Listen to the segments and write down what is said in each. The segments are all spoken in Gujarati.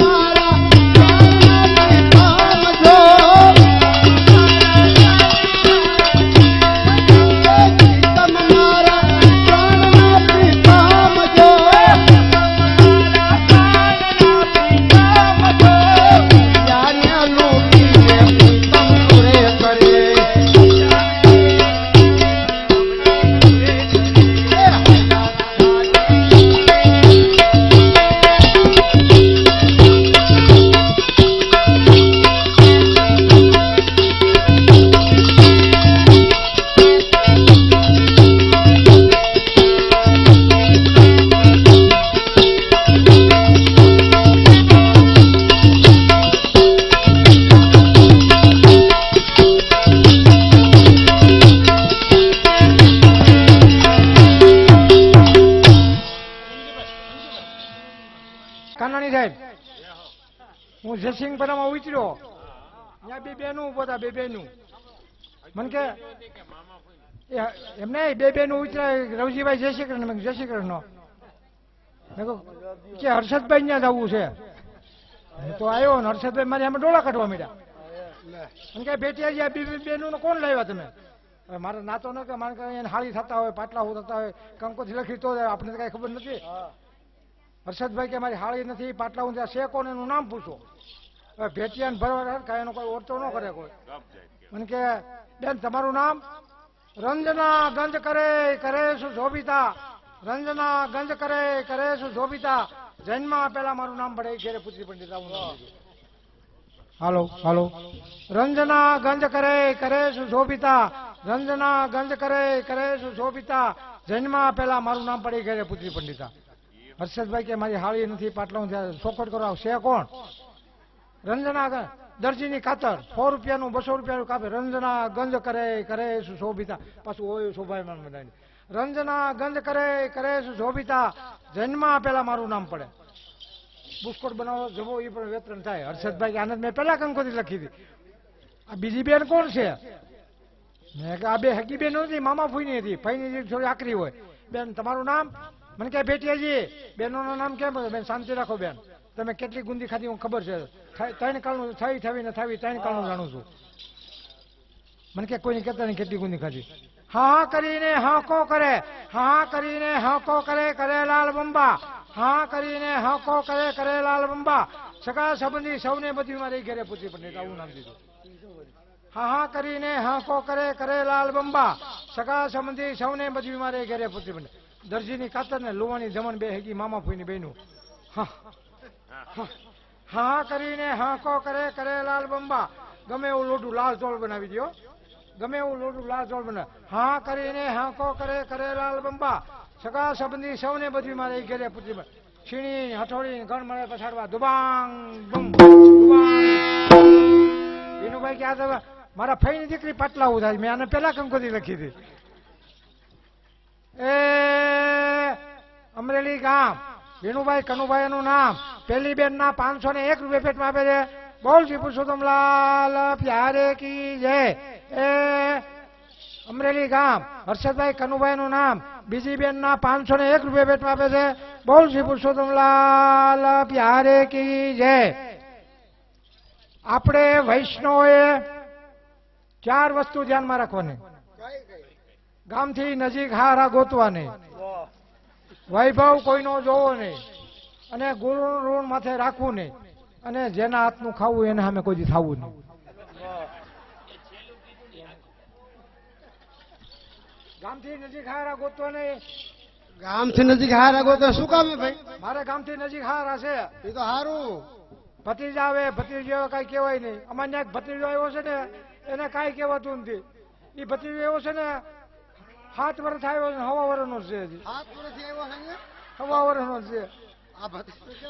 हमारा જયસિંહપરામાં ઉતર્યો ત્યાં બે બેનું ઊભો હતા બે બેનું. મને કે એમને બે બેનું ઉતર્યા રવજીભાઈ જય કૃષ્ણ જય કૃષ્ણ. કે હર્ષદભાઈ ત્યાં જવું છે. હું તો આવ્યો ને હર્ષદભાઈ મારી આમાં ડોળા કાઢવા માંડ્યા. મને કે, બેટી આ બે બેનું કોણ લાવ્યા તમે? મારે નાતો ન કે, મારે કઈ હાળી થતા હોય, પાટલા હું થતા હોય કંકોથી લખી તો આપણે તો કઈ ખબર નથી. હર્ષદભાઈ કે, મારી હાળી નથી, પાટલા હું છે કોણ એનું નામ પૂછો. ભેટિયાને ભરવા કાંઈ એનો કોઈ ઓરતો ન કરે કોઈ. મને કે બેન તમારું નામ? રંજના ગંજ કરે કરે શું શોભિતા? રંજના ગંજ કરે કરે શું શોભિતા? જન્મમાં પેલા મારું નામ પડે ઘેરે પૂછડી પંડિત હાલો હાલો. રંજના ગંજ કરે કરે શું શોભિતા? રંજના ગંજ કરે કરે શું શોભિતા? જન્મમાં પેલા મારું નામ પડે ઘેરે પુત્રી પંડિતા. હર્ષદભાઈ કે મારી હાળી નથી પાટલો ચોખવટ કરો છે કોણ? રંજના દરજીની ખાતર, સો રૂપિયાનું, બસો રૂપિયાનું કાપે. રંજના ગંજ કરે કરે શું શોભિતા. પાછું હોય શોભાયમાન બધાને. રંજના ગંજ કરે કરે શું શોભિતા. જન્મમાં પેલા મારું નામ પડે. બુસ્કોટ બનાવો જવો એ પણ વેતરણ થાય. હર્ષદભાઈ આનંદ મેં પેલા કંકોથી લખી હતી. આ બીજી બેન કોણ છે? મેં કે આ બે હકી બેન નથી, મામા ફૂઈની હતી. ફઈની થોડી આકરી હોય. બેન, તમારું નામ? મને કહે ભેટિયાજી બેનોનું નામ કેમ બેન, શાંતિ રાખો બેન. તમે કેટલી ગુંદી ખાધી હું ખબર છે? ત્રણ કાળનું થઈ થવી ને થવી ત્રણ કાળનું જાણું છું. મને કે કોઈને કહેતા નહીં કેટલી ગુંદી ખાધી. હા કરીને હાંકો કરે. હા હા કરીને હાંકો કરે કરે લાલ બંબા. હા કરીને હાંકો કરે કરે લાલ બંબા. સગા સંબંધી સૌને બધી મારી ઘેરે પૂછી પડે આવું નામ દીધું. હા હા કરીને હાંકો કરે કરે લાલ બંબા. સગા સંબંધી સૌને બધી મારે ઘેરે પૂછી પડે. દરજીની કાતર ને લુવાની જમણ બે હેગી મામા ફૂઈની બેનું હા. હા. કરીને હાંકો કરે કરે લાલ બંબા. ગમે એવું લોઢું લાલ ચોળ બનાવી દો ગમે એવું લોઢું લાલ ચોળ બનાવે. હા કરીને હાંકો કરે કરે લાલ બંબા. સગા સંબંધી સૌને બધી મારે ઘેરે પૂછી છીણી હથોડી ગણ મળે પછાડવા. દુબાંગ, બુમ. દુબાંગ. વિનુભાઈ કે આ તો મારા ફઈની દીકરી પાટલા ઉધા મેં આને પેલા કંકોતી લખી હતી. એ અમરેલી ગામ. વિનુભાઈ કનુભાઈ નું નામ. પેલી બેન ના પાંચસો ને એક રૂપિયા પેટમાં આપે છે. બોલ શ્રી પુરુષોત્તમલાલ પ્યારે કી જય. એ અમરેલી ગામ હર્ષદભાઈ કનુભાઈ નું નામ બીજી બેન ના પાંચસો ને એક રૂપિયા પેટમાં આપે છે. બોલ શ્રી પુરુષોત્તમલાલ પ્યારે કી જય. આપણે વૈષ્ણવોએ ચાર વસ્તુ ધ્યાનમાં રાખવાની. ગામથી નજીક હારા ગોતવાની. વૈભવ કોઈનો જોવો નહીં. અને ગુરુ ઋણ માથે રાખવું નહીં. અને જેના હાથનું ખાવું એને સામે કોઈ થવું નહીં. ગામથી નજીક હારા ગોતવા નહીં ગામથી નજીક હારા ગોતવા તો શું કામ ભાઈ? મારે ગામથી નજીક હારા છે. એ તો હારું. ભત્રીજા આવે ભત્રીજો કઈ કહેવાય નહીં. અમારે ત્યાં ભત્રીજો આવ્યો છે ને એને કાંઈ કહેવાતું નથી. એ ભત્રીજો એવો છે ને સાત વર્ષ આવ્યો છે હવા વર્ષનો છે? હવા વર્ષનો છે.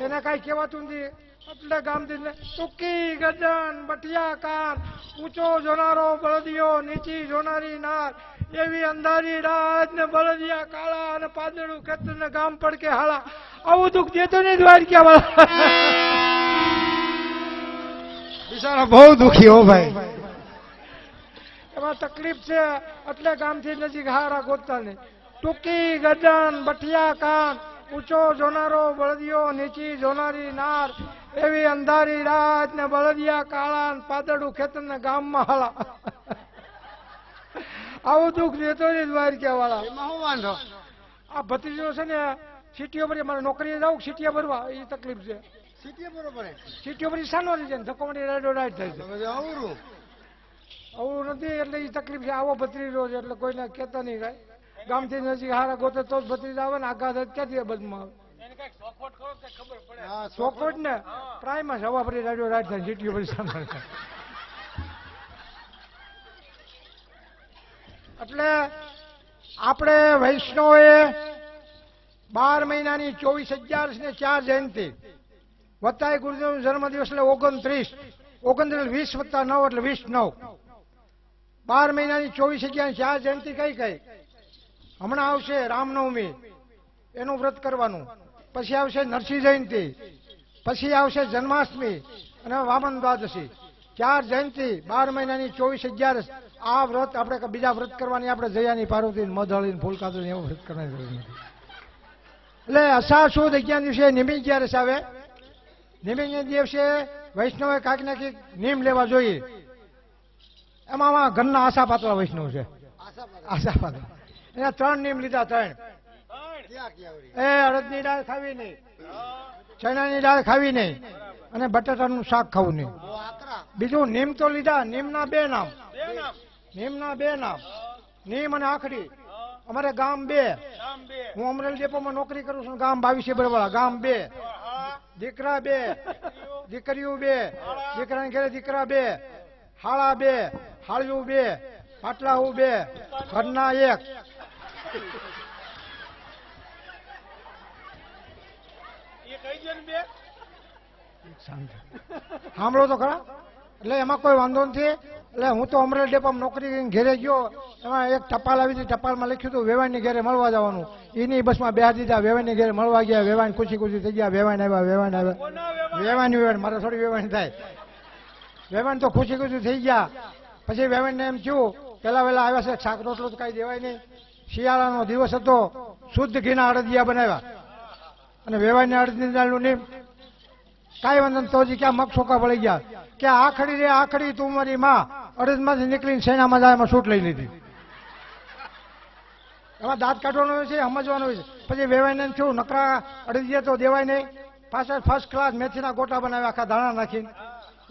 એને કઈ કહેવાતું નથી. એટલે ગામથી ટૂંકી ગજન બટિયા કાન ઊંચો જોનારો બળદિયો નીચી જોનારી નાર એવી અંધારી રાત ને બળદિયા કાળા અને પાદળું ખેતર ને ગામ પડકે હાળા આવું દુઃખ દેતો નહીં દ્વારક્યા વાળા? બિચારા બહુ દુખી હો ભાઈ. એમાં તકલીફ છે એટલે ગામથી નજીક હારા ગોતતા નહીં. ટૂંકી ગજન બટિયા કાન ઊંચો જોનારો બળદિયો નીચી જોનારી નાર એવી અંધારી રાત ને બળદિયા કાળા ને પાદળું ખેતર ને ગામમાં હાલા. આવું દુઃખ દેતો નહીં દ્વારકા વાળા એમાં શું વાંધો? આ ભત્રીજો છે ને સિટીઓ પર મારે નોકરીએ જાઉં સિટીએ ભરવા? એ તકલીફ છે. સીટીએ બરોબર? સિટીઓ પર સાનો રહી જાય ધક્કો મારી રાડો રાડ થાય છે. અવરું આવું નથી એટલે એ તકલીફ છે. આવો ભત્રીજો છે એટલે કોઈને કહેતા નહીં કાંઈ ગામથી નજીક હારા ગોતે તો જ ભત્રીજા આવે ને આઘાત ક્યાંથી બધમાં આવે? ચોખવટ ને? પ્રાયમાં સવા ફરી રાડો રાજધાની જીટીઓ ફરી એટલે આપણે વૈષ્ણવે બાર મહિનાની ચોવીસ હજાર ને ચાર જયંતિ. વત્તા ગુરુદેવ જન્મદિવસ એટલે ઓગણત્રીસ. ઓગણત્રીસ વીસ વત્તા નવ એટલે વીસ નવ. બાર મહિનાની ચોવીસ અગિયાર ચાર જયંતિ કઈ કઈ? હમણાં આવશે રામનવમી. એનું વ્રત કરવાનું. પછી આવશે નરસિંહ જયંતિ. પછી આવશે જન્માષ્ટમી અને વામન દ્વાદશી. ચાર જયંતિ બાર મહિનાની ચોવીસ અગિયારસ. આ વ્રત આપણે બીજા વ્રત કરવાની આપણે જયાની પાર્વતી મધળી ફૂલકાતળી એવું વ્રત કરવાની જરૂર નથી. એટલે અષાઢ સુદ અગિયાર દિવસે નિમિત અગિયારસ આવે. નિમિત દિવસે વૈષ્ણવે કાંઈક ને કંઈક નિયમ લેવા જોઈએ. એમાં ઘરના આશા પાત્ર વૈષ્ણવ છે. આશા પાત્ર. એના ત્રણ નિયમ લીધા, ત્રણ? એ અડદની દાળ ખાવી નહીં. ચણાની દાળ ખાવી નહીં. અને બટાટાનું શાક ખાવું નહીં. બીજું નીમ તો લીધા નીમના બે નામ. નીમના બે નામ. નીમ અને આખડી અમારે ગામ બે. હું અમરેલી ડેપોમાં નોકરી કરું છું, ગામ બાવીસે બરવાળા ગામ બે. દીકરા બે, દીકરીઓ બે, દીકરાની ઘેરે દીકરા બે, હાળા બે, હાળિયું બે, પાટલાઓ બે, ઘરના એક. સાંભળો. તો ખરા. એટલે એમાં કોઈ વાંધો નથી. એટલે હું તો અમરેલ ડેપોમાં નોકરી ઘેરે ગયો. એમાં એક ટપાલ આવી હતી. ટપાલમાં લખ્યું હતું વેવાણની ઘેરે મળવા જવાનું. એની બસમાં બે દીધા વેવાણની ઘેરે મળવા ગયા. વેવાણ ખુશી ખુશી થઈ ગયા. વેવાણ આવ્યા વેવાણ આવ્યા. વેવાણ વેવાણ મારે થોડી વેવાણ થાય. વેવાણ તો ખુશી ખુશી થઈ ગયા. પછી વેવાણને એમ થયું પેલા વેલા આવ્યા છે. શાક રોટલો તો કાંઈ દેવાય નહીં. શિયાળાનો દિવસ હતો, શુદ્ધ ઘીના અડદિયા બનાવ્યા. અને વેવાઈને અડદની દાળનું નીમ. કાંઈ વાંધો તોજી ક્યાં મગ સોકા પડી ગયા. કે આખડી રે આખડી તું મારી માં. અડદમાંથી નીકળીને સેનામાં જાય, એમાં શૂટ લઈ લીધી. એમાં દાંત કાઢવાનો છે, સમજવાનો છે. પછી વેવાઈને થયું, નકરા અડદિયા તો દેવાય નહીં. પાછળ ફર્સ્ટ ક્લાસ મેથીના ગોટા બનાવ્યા, આખા ધાણા નાખીને.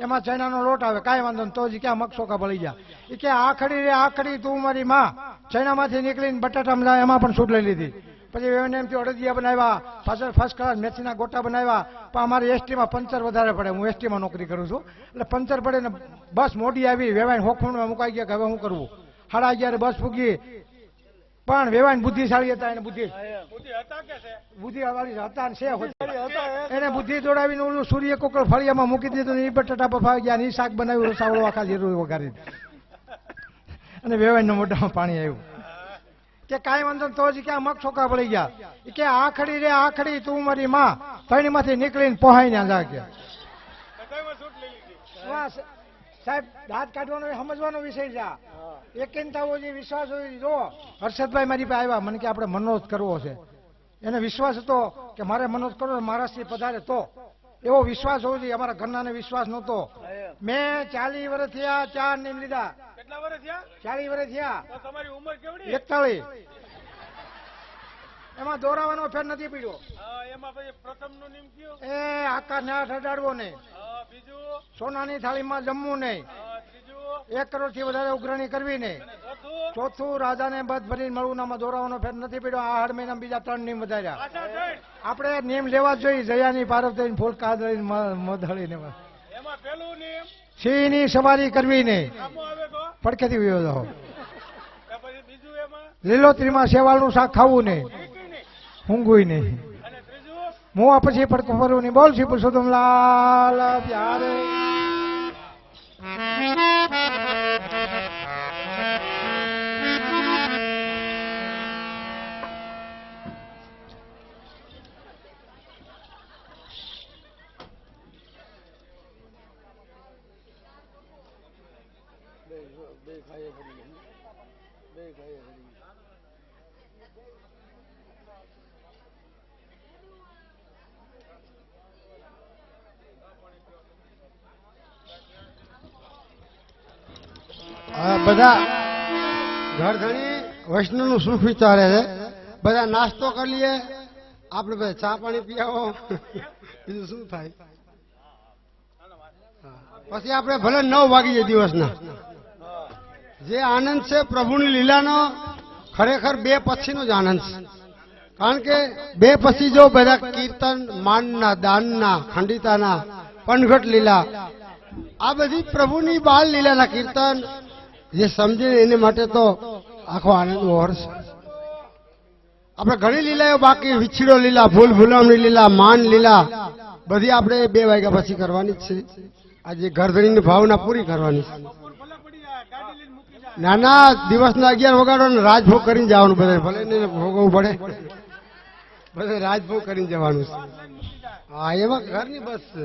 એમાં ચૈનાનો લોટ આવે, કાંઈ વાંધો નહીં તો જ ક્યાં મગ ભળી ગયા. એ કે આખડી રે, આખડી તું મારી માં. ચૈનામાંથી નીકળીને બટાટામાં જાય એમાં પણ સૂટ લઈ લીધી. પછી વેવાઈને એમ થયું, અડદિયા બનાવ્યા, પાછળ ફર્સ્ટ ક્લાસ મેથીના ગોટા બનાવ્યા. પણ અમારી એસટીમાં પંચર વધારે પડે, હું એસટીમાં નોકરી કરું છું. એટલે પંચર પડે ને બસ મોડી આવી વેવાઈ હોખમણમાં મુકાઈ ગયા કે હવે શું કરવું? સાડા અગિયારે બસ પૂગી પણ વેવાઈને બુદ્ધિશાળી હતા એને બુદ્ધિ બુદ્ધિ વાળી હતા છે એને બુદ્ધિ દોડાવીને ઓલું સૂર્ય કોકર ફળિયામાં મૂકી દીધું ને એ બટાટા બફાવી ગયા ની શાક બનાવ્યું રસાવડો આખા જીરું વગાડી અને વેવાઈને મોઢામાં પાણી આવ્યું. કે કાંઈ વાંધો તો હજી ક્યાં મગ છોકરા પડી ગયા. કે આખડી રે આખડી તું મારી માં. તણીમાંથી નીકળીને પહોંચી ને જા સ- સાહેબ દાંત કાઢવાનો સમજવાનો વિષય છે. એકાંતાઓ જે વિશ્વાસ હોય જો હર્ષદભાઈ મારી પાસે આવ્યા મને કે આપણે મનોજ કરવો છે. એને વિશ્વાસ હતો કે મારે મનોજ કરવો મહારાષ્ટ્રથી પધારે તો. એવો વિશ્વાસ હોવો જોઈએ અમારા ઘરનાને વિશ્વાસ નહોતો. મેં ચાલી વર્ષ થયા ચાર નિમ લીધા કેટલા વર્ષ થયા? ચાલી વર્ષ થયા. તમારી ઉંમર કેવડી? એકતાળીસ એમાં દોરાવાનો ફેર નથી પીડ્યો. એમાં પછી પ્રથમનું નિયમ કયો? એ આકાશ ને હાથ અડાડવો નહીં બીજું? સોનાની થાળીમાં જમવું નહીં. એક કરોડથી વધારે ઉઘરણી કરવી નહીં. ચોથું? રાજાને બધ ભરીને મળવું નામાં દોરાવાનો ફેર નથી પીડ્યો. આ હર મહિના બીજા ત્રણ નિયમ વધાર્યા. આપણે નિયમ લેવા જ જોઈએ. જયાની પાર્વતી ફૂલ કાદળી મધળીને સિંહની સવારી કરવી નહીં. પડખેથી એમાં? લીલોતરીમાં શેવાળનું શાક ખાવું નહીં. કઈ નહીં. હું આ પછી પડકો ફરું નહીં. બોલ છું પુરુષોત્તમ લાલ પ્યારે. હવે બધા ઘર ઘણી વૈષ્ણવનું સુખ વિચારે છે. બધા નાસ્તો કરી લઈએ આપણે બધા ચા પાણી પીવો બીજું શું થાય? પછી આપણે ભલે નવ વાગી જાય દિવસના. જે આનંદ છે પ્રભુની લીલાનો, ખરેખર બે પછીનો જ આનંદ છે. કારણ કે બે પછી જો બધા કીર્તન, માનના, દાનના, ખંડિતાના, પનઘટ લીલા, આ બધી પ્રભુની બાળ લીલાના કીર્તન જે સમજે એને માટે તો આખો આનંદ વર્ષ આપણે ઘણી લીલાઓ બાકી, વિછીડો લીલા ભૂલ ભૂલામણી લીલા, માન લીલા, બધી આપણે બે વાગ્યા પછી કરવાની જ છે. આજે ઘરધણીની ભાવના પૂરી કરવાની છે. નાના દિવસના અગિયાર વગાડો ને રાજભોગ કરીને જવાનું બધા, ભલે ભોગવવું પડે. બધે રાજભોગ કરીને જવાનું છે. હા એમાં ઘરની બસ છે.